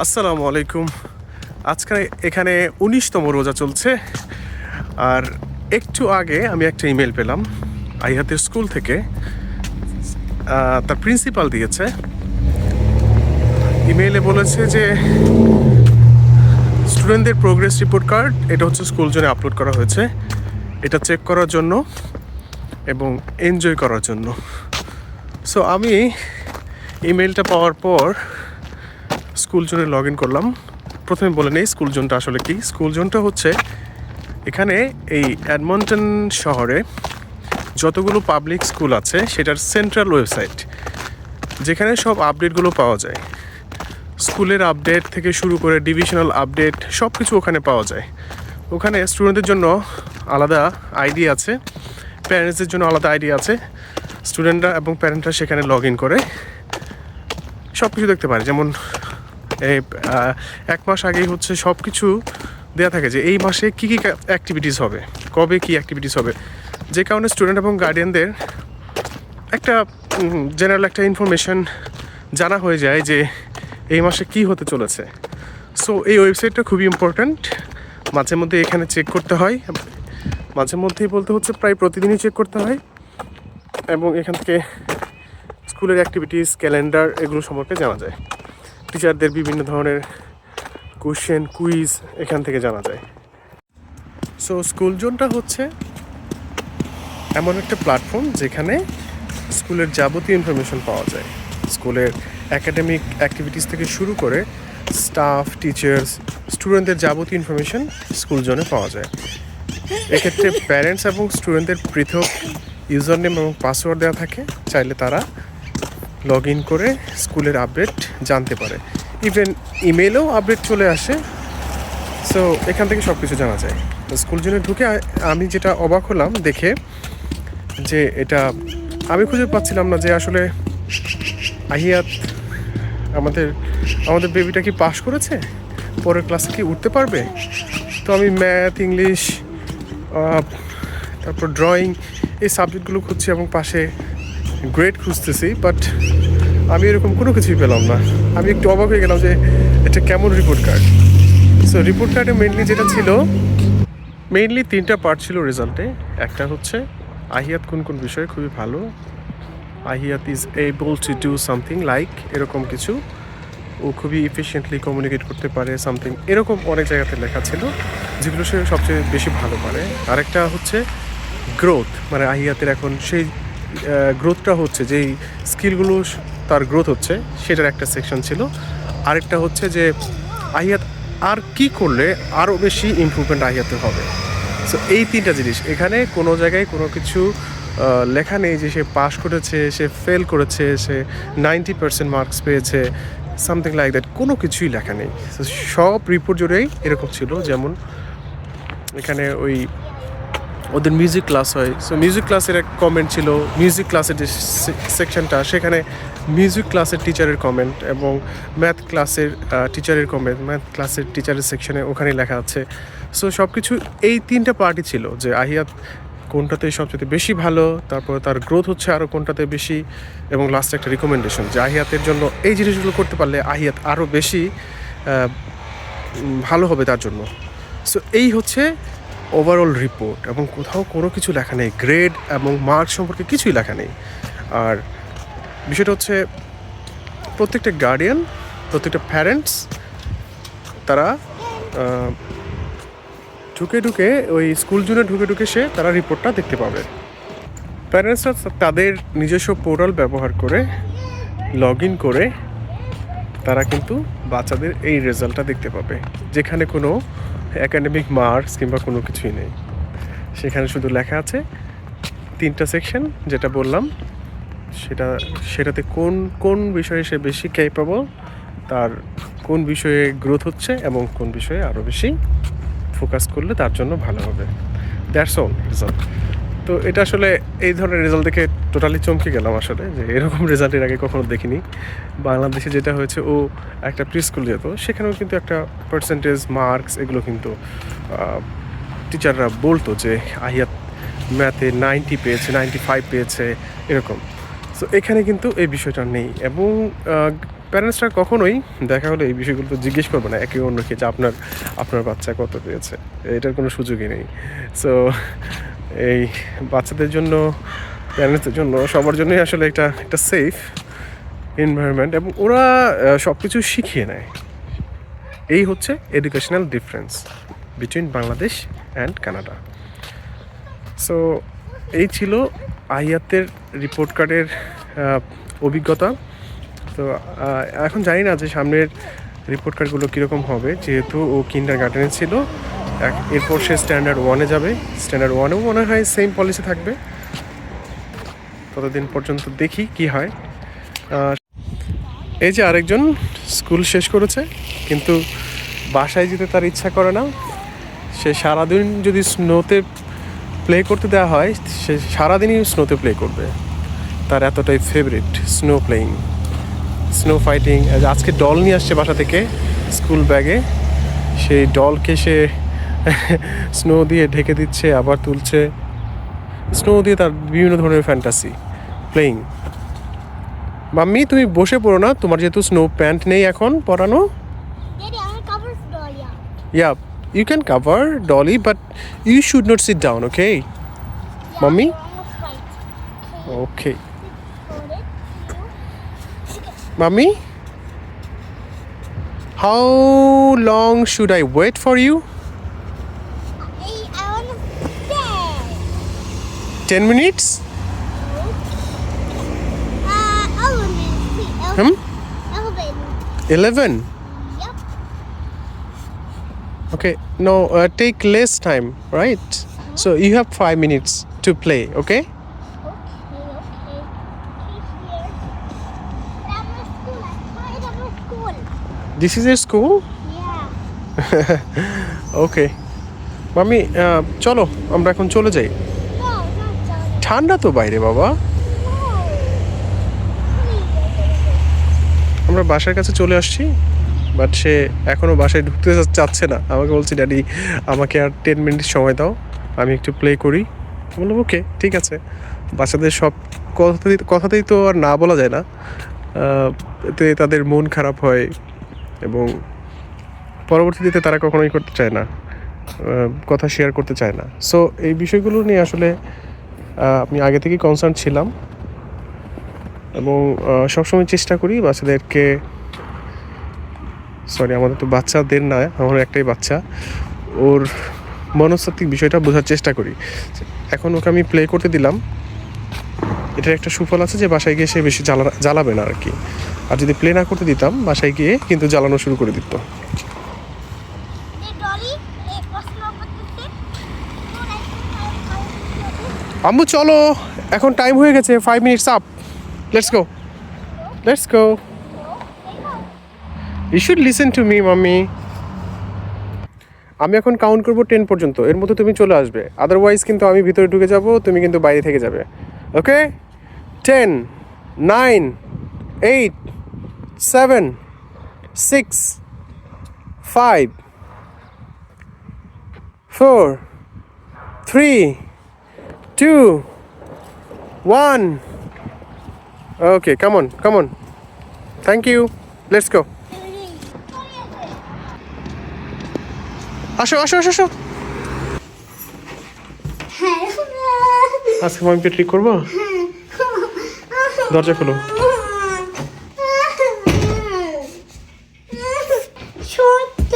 আসসালামু আলাইকুম। আজকে এখানে উনিশতম রোজা চলছে। আর একটু আগে আমি একটা ইমেল পেলাম আইহাতের স্কুল থেকে। তার প্রিন্সিপাল দিয়েছে। ইমেইলে বলেছে যে স্টুডেন্টদের প্রোগ্রেস রিপোর্ট কার্ড, এটা হচ্ছে স্কুল জন্য আপলোড করা হয়েছে। এটা চেক করার জন্য এবং এনজয় করার জন্য। সো আমি ইমেলটা পাওয়ার পর স্কুল জোনে লগ ইন করলাম। প্রথমে বলে নেই স্কুল জোনটা আসলে কি। স্কুল জোনটা হচ্ছে এখানে এই অ্যাডমন্টন শহরে যতগুলো পাবলিক স্কুল আছে, সেটার সেন্ট্রাল ওয়েবসাইট যেখানে সব আপডেটগুলো পাওয়া যায়। স্কুলের আপডেট থেকে শুরু করে ডিভিশনাল আপডেট সব কিছু ওখানে পাওয়া যায়। ওখানে স্টুডেন্টদের জন্য আলাদা আইডি আছে প্যারেন্টসদের জন্য আলাদা আইডি আছে। স্টুডেন্টরা এবং প্যারেন্টরা সেখানে লগ ইন করে সব কিছু দেখতে পারে। যেমন এক মাস আগেই হচ্ছে সব কিছু দেওয়া থাকে যে এই মাসে কী কী অ্যাক্টিভিটিস হবে, কবে কী অ্যাক্টিভিটিস হবে। যে কারণে স্টুডেন্ট এবং গার্ডিয়ানদের একটা জেনারেল একটা ইনফরমেশন জানা হয়ে যায় যে এই মাসে কী হতে চলেছে। সো এই ওয়েবসাইটটা খুবই ইম্পর্ট্যান্ট মাঝে মধ্যে এখানে চেক করতে হয়। মাঝে মধ্যেই বলতে হচ্ছে প্রায় প্রতিদিনই চেক করতে হয়। এবং এখান থেকে স্কুলের অ্যাক্টিভিটিস ক্যালেন্ডার এগুলো সম্পর্কে জানা যায়। টিচারদের বিভিন্ন ধরনের কোশ্চেন কুইজ এখান থেকে জানা যায়। সো স্কুল জোনটা হচ্ছে এমন একটা প্ল্যাটফর্ম যেখানে স্কুলের যাবতীয় ইনফরমেশন পাওয়া যায়। স্কুলের একাডেমিক অ্যাক্টিভিটিস থেকে শুরু করে স্টাফ টিচার্স স্টুডেন্টদের যাবতীয় ইনফরমেশন স্কুল জোনে পাওয়া যায়। এক্ষেত্রে প্যারেন্টস এবং স্টুডেন্টদের পৃথক ইউজার নেম এবং পাসওয়ার্ড দেওয়া থাকে। চাইলে তারা লগ ইন করে স্কুলের আপডেট জানতে পারে। ইভেন ইমেলেও আপডেট চলে আসে। সো এখান থেকে সব কিছু জানা যায়। তো স্কুল জন্য ঢুকে আমি যেটা অবাক হলাম দেখে যে এটা আমি খুঁজে পাচ্ছিলাম না যে আসলে আহিয়াত আমাদের আমাদের বেবিটা কি পাশ করেছে? পরের ক্লাসে কি উঠতে পারবে? তো আমি ম্যাথ ইংলিশ তারপর ড্রয়িং এই সাবজেক্টগুলো খুঁজছি এবং পাশে গ্রেড খুঁজতেছি বাট আমি এরকম কোনো কিছুই পেলাম না। আমি একটু অবাক হয়ে গেলাম যে এটা কেমন রিপোর্ট কার্ড সো রিপোর্ট কার্ডে মেনলি যেটা ছিল মেইনলি তিনটা পার্ট ছিল রেজাল্টে একটা হচ্ছে, আহিয়াত কোন কোন বিষয়ে খুবই ভালো। Ahiyat is able to do something like এরকম কিছু। ও খুবই ইফিসিয়েন্টলি কমিউনিকেট করতে পারে সামথিং এরকম অনেক জায়গাতে লেখা ছিল, যেগুলো সে সবচেয়ে বেশি ভালো পারে। আরেকটা হচ্ছে গ্রোথ মানে আহিয়াতের এখন সেই গ্রোথটা হচ্ছে, যেই স্কিলগুলো তার গ্রোথ হচ্ছে, সেটার একটা সেকশন ছিল। আরেকটা হচ্ছে যে, আহিয়াত আর কি করলে আরও বেশি ইমপ্রুভমেন্ট আহিয়াতে হবে? সো এই তিনটা জিনিস। এখানে কোনো জায়গায় কোনো কিছু লেখা নেই যে সে পাশ করেছে, সে ফেল করেছে, সে নাইনটি পার্সেন্ট মার্কস পেয়েছে সামথিং লাইক দ্যাট কোনো কিছুই লেখা নেই। সব রিপোর্ট জুড়েই এরকম ছিল। যেমন, এখানে ওই ওদের মিউজিক ক্লাস হয়। সো মিউজিক ক্লাসের এক কমেন্ট ছিল মিউজিক ক্লাসের যে সেকশনটা সেখানে মিউজিক ক্লাসের টিচারের কমেন্ট এবং ম্যাথ ক্লাসের টিচারের কমেন্ট ম্যাথ ক্লাসের টিচারের সেকশনে ওখানে লেখা আছে। সো সব কিছু এই তিনটা পার্টি ছিল, যে আহিয়াত কোনটাতে সবচেয়ে বেশি ভালো, তারপর তার গ্রোথ হচ্ছে আরও কোনটাতে বেশি এবং লাস্টে একটা রিকমেন্ডেশন যে আহিয়াতের জন্য এই জিনিসগুলো করতে পারলে আহিয়াত আরও বেশি ভালো হবে তার জন্য। সো এই হচ্ছে ওভারঅল রিপোর্ট এবং কোথাও কোনো কিছু লেখা নেই গ্রেড এবং মার্ক সম্পর্কে কিছুই লেখা নেই। আর বিষয়টা হচ্ছে, প্রত্যেকটা গার্ডিয়ান প্রত্যেকটা প্যারেন্টস তারা ঢুকে ঢুকে, ওই স্কুল জুনে ঢুকে ঢুকে সে তারা রিপোর্টটা দেখতে পাবে। প্যারেন্টসরা তাদের নিজস্ব পোর্টাল ব্যবহার করে লগ ইন করে, তারা কিন্তু বাচ্চাদের এই রেজাল্টটা দেখতে পাবে। যেখানে কোনো একাডেমিক মার্কস কিংবা কোনো কিছুই নেই। সেখানে শুধু লেখা আছে তিনটা সেকশন যেটা বললাম, সেটা, সেটাতে কোন কোন বিষয়ে সে বেশি ক্যাপেবল তার কোন বিষয়ে গ্রোথ হচ্ছে এবং কোন বিষয়ে আরও বেশি ফোকাস করলে তার জন্য ভালো হবে। দ্যাটস অল রেজাল্ট তো এটা আসলে এই ধরনের রেজাল্ট দেখে টোটালি চমকে গেলাম আসলে, যে এরকম রেজাল্ট এর আগে কখনো দেখিনি। বাংলাদেশে যেটা হয়েছে, ও একটা প্রি স্কুল যেত, সেখানেও কিন্তু একটা পার্সেন্টেজ মার্কস এগুলো কিন্তু টিচাররা বলতো যে আহিয়াত ম্যাথে নাইনটি পেয়েছে নাইনটি ফাইভ পেয়েছে, এরকম। সো এখানে কিন্তু এই বিষয়টা নেই। এবং প্যারেন্টসরা কখনোই দেখা হলে এই বিষয়গুলো তো জিজ্ঞেস করবে না, একে অন্যকে, যে আপনার আপনার বাচ্চা কত পেয়েছে। এটার কোনো সুযোগই নেই। সো এই বাচ্চাদের জন্য প্যারেন্টসদের জন্য, সবার জন্যই আসলে একটা একটা সেফ এনভায়রনমেন্ট এবং ওরা সব কিছু শিখিয়ে নেয়। এই হচ্ছে educational difference between Bangladesh and Canada. So এই ছিল আহিয়াতের রিপোর্ট কার্ডের অভিজ্ঞতা। তো এখন জানি না যে সামনের রিপোর্ট কার্ডগুলো কীরকম হবে, যেহেতু ও কিন্ডার গার্ডেনে ছিল। এরপর সে স্ট্যান্ডার্ড ওয়ানে যাবে। স্ট্যান্ডার্ড ওয়ানেও মনে হয় সেম পলিসি থাকবে। ততদিন পর্যন্ত দেখি কি হয়। এই যে আরেকজন স্কুল শেষ করেছে, কিন্তু বাসায় যেতে তার ইচ্ছা করে না। সে সারাদিন যদি স্নোতে প্লে করতে দেওয়া হয়, সে সারাদিনই স্নোতে প্লে করবে। তার এতটাই favourite snow playing snow fighting আজকে ডল নিয়ে আসছে বাসা থেকে স্কুল ব্যাগে সেই ডলকে সে স্নো দিয়ে ঢেকে দিচ্ছে আবার তুলছে। স্নো দিয়ে তার বিভিন্ন ধরনের ফ্যান্টাসি প্লেয়িং মাম্মি তুমি বসে পড়ো না তোমার যেহেতু স্নো প্যান্ট নেই এখন পরানো। Yeah you can cover Dolly but you should not sit down okay mummy okay mummy how long should I wait for you 10 minutes? Uh, elephant. See, Hmm? elephant. 11? Yep. Okay, no, uh, take less time, right? So you have 5 minutes to play, okay? Okay, okay. He's here. But I'm at school. I'm tired of my school. This is your school? Yeah. ওকে মামি আহ, চলো আমরা এখন চলে যাই No, not Johnny. ঠান্ডা তো বাইরে, বাবা। আমরা বাসার কাছে চলে আসছি বাট সে এখনও বাসায় ঢুকতে চাচ্ছে না। আমাকে বলছি ড্যাডি আমাকে আর টেন মিনিট সময় দাও, আমি একটু প্লে করি। বললাম ওকে ঠিক আছে। বাচ্চাদের সব কথাতেই কথাতেই তো আর না বলা যায় না। এতে তাদের মন খারাপ হয় এবং পরবর্তীতে তারা কখনোই করতে চায় না কথা শেয়ার করতে চায় না। সো এই বিষয়গুলো নিয়ে আসলে আমি আগে থেকেই কনসার্ন ছিলাম এবং সবসময় চেষ্টা করি বাচ্চাদেরকে সরি আমাদের তো বাচ্চাদের না আমার একটাই বাচ্চা, ওর মনস্তাত্ত্বিক বিষয়টা বোঝার চেষ্টা করি। এখন ওকে আমি প্লে করতে দিলাম। এটার একটা সুফল আছে যে বাসায় গিয়ে সে বেশি জ্বালা, জ্বালাবে না আর কি। আর যদি প্লে না করতে দিতাম, বাসায় গিয়ে কিন্তু জ্বালানো শুরু করে দিত। আম্মু, চলো। এখন টাইম হয়ে গেছে five minutes up let's go let's go. You should listen to me mummy আমি এখন কাউন্ট করব টেন পর্যন্ত। এর মধ্যে তুমি চলে আসবে। আদারওয়াইজ কিন্তু আমি ভিতরে ঢুকে যাব, তুমি কিন্তু বাইরে থেকে যাবে। Okay ten nine eight seven six five four three two one okay come on come on thank you let's go আসো আসো আসো আসো আজকে মামিকে ট্রিক করব? দরজা খোলো ছোট্ট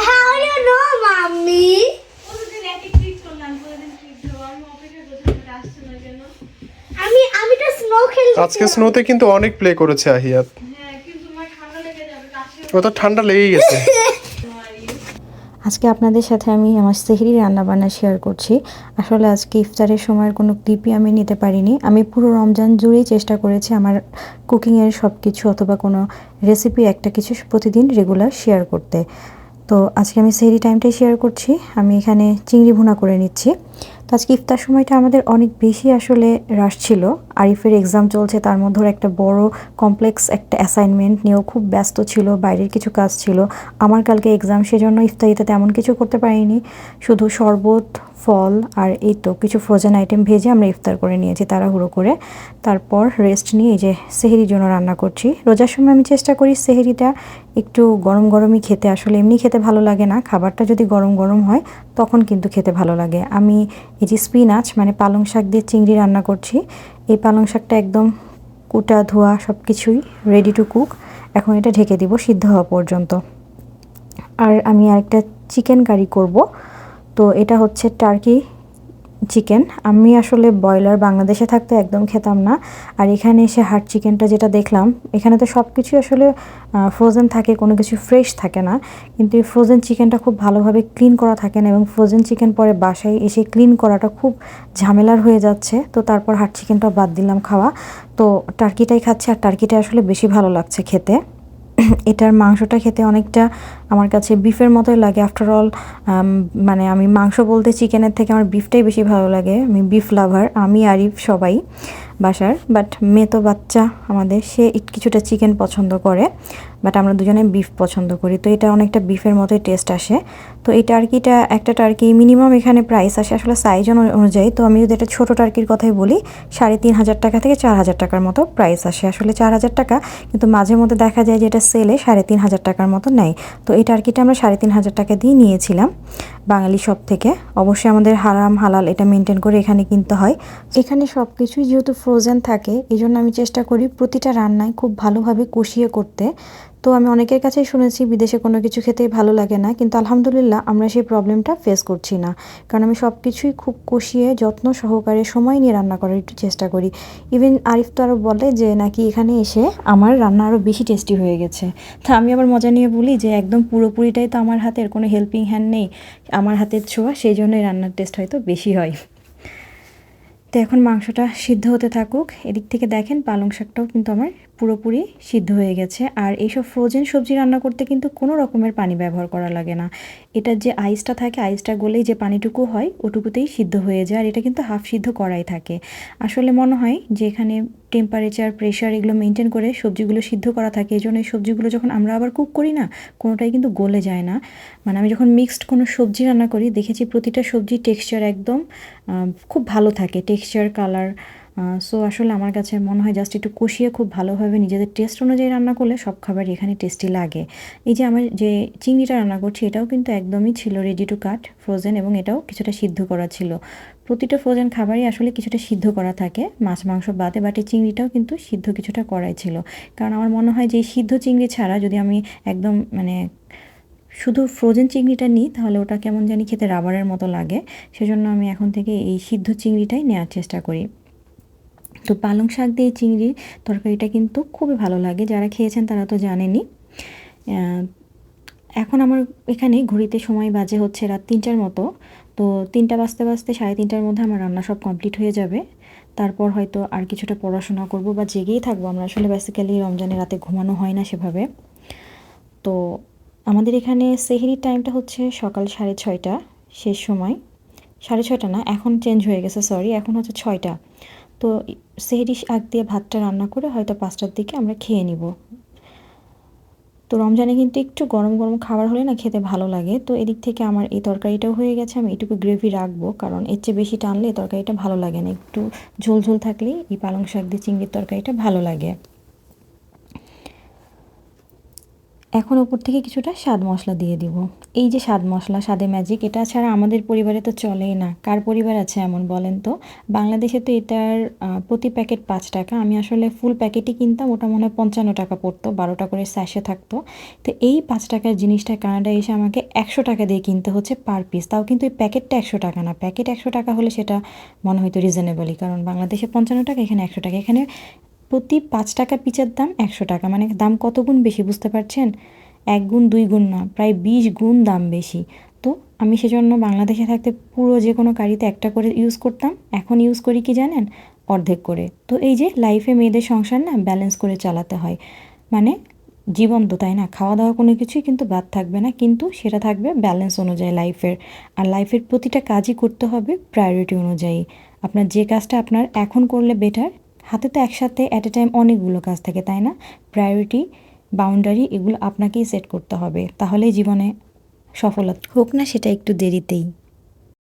How do you know, mommy? প্রতিদিন একই ট্রিট করলাম প্রতিদিন ট্রিট দেবো আমি অপেক্ষা করছি এটা আসছে না কেন আমি আমি তো স্নো খেলতে আজকে স্নোতে কিন্তু অনেক প্লে করেছে আহিয়াত। হ্যাঁ ঠান্ডা লেগে ও তো ঠান্ডা লেগেই গেছে। আজকে আপনাদের সাথে আমি আমার সেহরি রান্নাবান্না শেয়ার করছি। আসলে আজকে ইফতারের সময়ের কোনো ক্লিপই আমি নিতে পারিনি। আমি পুরো রমজান জুড়েই চেষ্টা করেছি আমার কুকিংয়ের সব কিছু অথবা কোনো রেসিপি একটা কিছু প্রতিদিন রেগুলার শেয়ার করতে। তো আজকে আমি সেহরি টাইমটাই শেয়ার করছি। আমি এখানে চিংড়ি ভুনা করে নিচ্ছি। আজকে ইফতার সময়টা আমাদের অনেক বেশি আসলে রাশ ছিল। আরিফের এক্সাম চলছে, তার মধ্যে একটা বড় কমপ্লেক্স একটা অ্যাসাইনমেন্ট নিয়েও খুব ব্যস্ত ছিল, বাইরের কিছু কাজ ছিল। আমার কালকে এক্সাম সেজন্য ইফতারিতে তেমন কিছু করতে পারিনি। শুধু শরবত ফল আর এই তো কিছু ফ্রোজেন আইটেম ভেজে আমরা ইফতার করে নিয়েছি তাড়াহুড়ো করে। তারপর রেস্ট নিয়ে এই যে সেহেরির জন্য রান্না করছি। রোজার সময় আমি চেষ্টা করি সেহেরিটা একটু গরম গরমই খেতে। আসলে এমনি খেতে ভালো লাগে না। খাবারটা যদি গরম গরম হয়, তখন কিন্তু খেতে ভালো লাগে। আমি এই যে স্পিনাচ মানে পালং শাক দিয়ে চিংড়ি রান্না করছি। এই পালং শাকটা একদম কুটা ধোয়া সব কিছুই রেডি টু কুক এখন এটা ঢেকে দিব সিদ্ধ হওয়া পর্যন্ত। আর আমি আরেকটা চিকেন কারি করব। তো এটা হচ্ছে টার্কি চিকেন আমি আসলে ব্রয়লার বাংলাদেশে থাকতে একদম খেতাম না। আর এখানে এসে হার্ড চিকেনটা যেটা দেখলাম, এখানে তো সব কিছুই আসলে ফ্রোজেন থাকে, কোনো কিছু ফ্রেশ থাকে না। কিন্তু এই ফ্রোজেন চিকেনটা খুব ভালোভাবে ক্লিন করা থাকে না এবং ফ্রোজেন চিকেন পরে বাসায় এসে ক্লিন করাটা খুব ঝামেলার হয়ে যাচ্ছে। তো তারপর হার্ড চিকেনটাও বাদ দিলাম খাওয়া। তো টার্কিটাই খাচ্ছে, আর টার্কিটা আসলে বেশি ভালো লাগছে খেতে। এটার মাংসটা খেতে অনেকটা আমার কাছে বিফের মতোই লাগে। আফটার অল মানে আমি মাংস বলতে চিকেনের থেকে আমার বিফটাই বেশি ভালো লাগে। আমি বিফ লাভার আমি আরিফ সবাই বাসার। বাট মেয়ে তো বাচ্চা আমাদের, সে কিছুটা চিকেন পছন্দ করে বাট আমরা দুজনে বিফ পছন্দ করি। তো এটা অনেকটা বিফের মতোই টেস্ট আসে। তো এই টার্কিটা, একটা টার্কি মিনিমাম এখানে প্রাইস আসে আসলে সাইজ অনুযায়ী। তো আমি যদি একটা ছোটো টার্কির কথাই বলি, সাড়ে তিন হাজার টাকা থেকে চার হাজার টাকার মতো প্রাইস আসে। আসলে চার হাজার টাকা, কিন্তু মাঝে মধ্যে দেখা যায় যে এটা সেলে সাড়ে তিন হাজার টাকার মতো নেয়। তো টার্কিটা আমরা সাড়ে তিন হাজার টাকা দিয়ে নিয়েছিলাম বাঙালি সব থেকে। অবশ্যই আমাদের হারাম, হালাল এটা মেনটেন করে এখানে কিনতে হয়। এখানে সব কিছুই যেহেতু ফ্রোজেন থাকে এই জন্য আমি চেষ্টা করি প্রতিটা রান্নায় খুব ভালোভাবে কষিয়ে করতে। তো আমি অনেকের কাছেই শুনেছি বিদেশে কোনো কিছু খেতেই ভালো লাগে না, কিন্তু আলহামদুলিল্লাহ আমরা সেই প্রবলেমটা ফেস করছি না। কারণ আমি সব কিছুই খুব কষিয়ে, যত্ন সহকারে, সময় নিয়ে রান্না করার একটু চেষ্টা করি। ইভেন আরিফ তো আরও বলে যে নাকি এখানে এসে আমার রান্না আরও বেশি টেস্টি হয়ে গেছে। তা আমি আবার মজা নিয়ে বলি যে একদম পুরোপুরিটাই তো আমার হাতের, কোনো হেল্পিং হ্যান্ড নেই। আমার হাতের ছোঁয়া, সেই জন্যই রান্নার টেস্ট হয়তো বেশি হয়। তো এখন মাংসটা সিদ্ধ হতে থাকুক। এদিক থেকে দেখেন পালং শাকটাও কিন্তু আমার পুরোপুরি সিদ্ধ হয়ে গেছে। আর এইসব ফ্রোজেন সবজি রান্না করতে কিন্তু কোনো রকমের পানি ব্যবহার করা লাগে না। এটার যে আইসটা থাকে, আইসটা গলেই যে পানিটুকু হয়, ওটুকুতেই সিদ্ধ হয়ে যায়। আর এটা কিন্তু হাফ সিদ্ধ করাই থাকে। আসলে মনে হয় যে এখানে টেম্পারেচার প্রেশার এগুলো মেনটেন করে সবজিগুলো সিদ্ধ করা থাকে। এই জন্য এই সবজিগুলো যখন আমরা আবার কুক করি না, কোনোটাই কিন্তু গলে যায় না। মানে আমি যখন মিক্সড কোনো সবজি রান্না করি, দেখেছি প্রতিটা সবজি টেক্সচার একদম খুব ভালো থাকে। টেক্সচার কালার সো আসলে আমার কাছে মনে হয় জাস্ট একটু কষিয়ে খুব ভালোভাবে নিজেদের টেস্ট অনুযায়ী রান্না করলে সব খাবার এখানে টেস্টি লাগে। এই যে আমার যে চিংড়িটা রান্না করছি, এটাও কিন্তু একদমই ছিল রেডি টু কাট ফ্রোজেন এবং এটাও কিছুটা সিদ্ধ করা ছিল। প্রতিটা ফ্রোজেন খাবারই আসলে কিছুটা সিদ্ধ করা থাকে, মাছ, মাংস বাদে বাট এই চিংড়িটাও কিন্তু সিদ্ধ কিছুটা করাই ছিল। কারণ আমার মনে হয় যে সিদ্ধ চিংড়ি ছাড়া যদি আমি একদম মানে শুধু ফ্রোজেন চিংড়িটা নিই, তাহলে ওটা কেমন জানি খেতে রাবারের মতো লাগে। সেজন্য আমি এখন থেকে এই সিদ্ধ চিংড়িটাই নেওয়ার চেষ্টা করি। তো পালং শাক দিয়ে চিংড়ির তরকারিটা কিন্তু খুবই ভালো লাগে। যারা খেয়েছেন তারা তো জানেনই। আহ, এখন আমার এখানে ঘড়িতে সময় বাজে হচ্ছে রাত তিনটার মতো। তো তিনটা বাজতে বাজতে সাড়ে তিনটার মধ্যে আমার রান্না সব কমপ্লিট হয়ে যাবে। তারপর হয়তো আর কিছুটা পড়াশোনা করব বা জেগেই থাকব। আমরা আসলে বেসিক্যালি রমজানে রাতে ঘুমানো হয় না সেভাবে। তো আমাদের এখানে সেহরির টাইমটা হচ্ছে সকাল সাড়ে ছয়টা শেষ সময়। সাড়ে ছয়টা না এখন চেঞ্জ হয়ে গেছে সরি এখন হচ্ছে ছয়টা। তো সেহরি আগ দিয়ে ভাতটা রান্না করে হয়তো পাঁচটার দিকে আমরা খেয়ে নিব। তো রমজানে কিন্তু একটু গরম গরম খাবার হলে না খেতে ভালো লাগে। তো এদিক থেকে আমার এই তরকারিটাও হয়ে গেছে, আমি এটুকু গ্রেভি রাখব, কারণ এর চেয়ে বেশি টানলে তরকারিটা ভালো লাগে না। একটু ঝোল ঝোল থাকলেই এই পালং শাক দিয়ে চিংড়ির তরকারিটা ভালো লাগে। এখন ওপর থেকে কিছুটা স্বাদ মশলা দিয়ে দিব। এই যে স্বাদ মশলা, স্বাদে ম্যাজিক এটা ছাড়া আমাদের পরিবারে তো চলেই না। কার পরিবার আছে এমন বলেন তো? বাংলাদেশে তো এটার প্রতি প্যাকেট পাঁচ টাকা। আমি আসলে ফুল প্যাকেটই কিনতাম, ওটা মনে হয় পঞ্চান্ন টাকা পড়তো বারোটা করে স্যাশে থাকতো। তো এই পাঁচ টাকার জিনিসটা কানাডায় এসে আমাকে একশো টাকা দিয়ে কিনতে হচ্ছে পার পিস তাও কিন্তু এই প্যাকেটটা একশো টাকা না। প্যাকেট একশো টাকা হলে সেটা মনে হয়তো রিজনেবলই কারণ বাংলাদেশে পঞ্চান্ন টাকা, এখানে একশো টাকা। এখানে প্রতি পাঁচ টাকা পিচের দাম একশো টাকা। মানে দাম কত গুণ বেশি বুঝতে পারছেন? এক গুণ, দুই গুণ না, প্রায় বিশ গুণ দাম বেশি। তো আমি সেজন্য বাংলাদেশে থাকতে পুরো যে কোনো কারিতে একটা করে ইউজ করতাম। এখন ইউজ করি কি জানেন? অর্ধেক করে। তো এই যে লাইফে মেয়েদের সংসার না ব্যালেন্স করে চালাতে হয়। মানে জীবন তো তাই না? খাওয়া দাওয়া কোনো কিছুই কিন্তু বাদ থাকবে না। কিন্তু সেটা থাকবে ব্যালেন্স অনুযায়ী লাইফের আর লাইফের প্রতিটা কাজই করতে হবে প্রায়োরিটি অনুযায়ী। আপনার যে কাজটা আপনার এখন করলে বেটার হাতে তো একসাথে অ্যাট এ টাইম অনেকগুলো কাজ থাকে, তাই না? প্রায়োরিটি বাউন্ডারি এগুলো আপনাকেই সেট করতে হবে। তাহলেই জীবনে সফলতা হোক না সেটা একটু দেরিতেই।